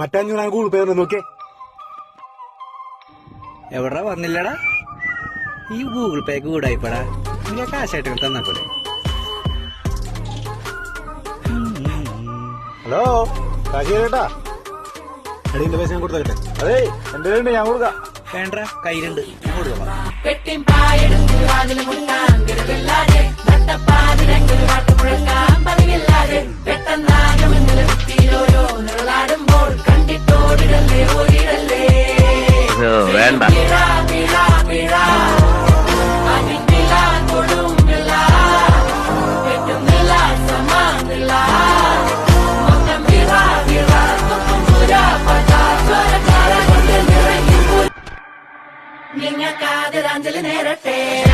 മറ്റഞ്ഞൂറ് Google പേ നോക്കിയേ. എവിടെ വന്നില്ലടാ? ഈ ഗൂഗിൾ പേ കൂടായിപ്പടാ. നിങ്ങൾ കാശായിട്ട് തന്നാ പോലെ ഹലോ കാശേട്ടാ എടീന്റെ പൈസ ഞാൻ കൊടുത്തേ അതെ എന്റെ ഞാൻ കൊടുക്കാം. വേണ്ട കയ്യിലുണ്ട്. ഞാൻ കൊടുത്തോളാം. വേണ്ട. നിങ്ങൾക്കാതിരാഞ്ജലി നേരട്ടെ.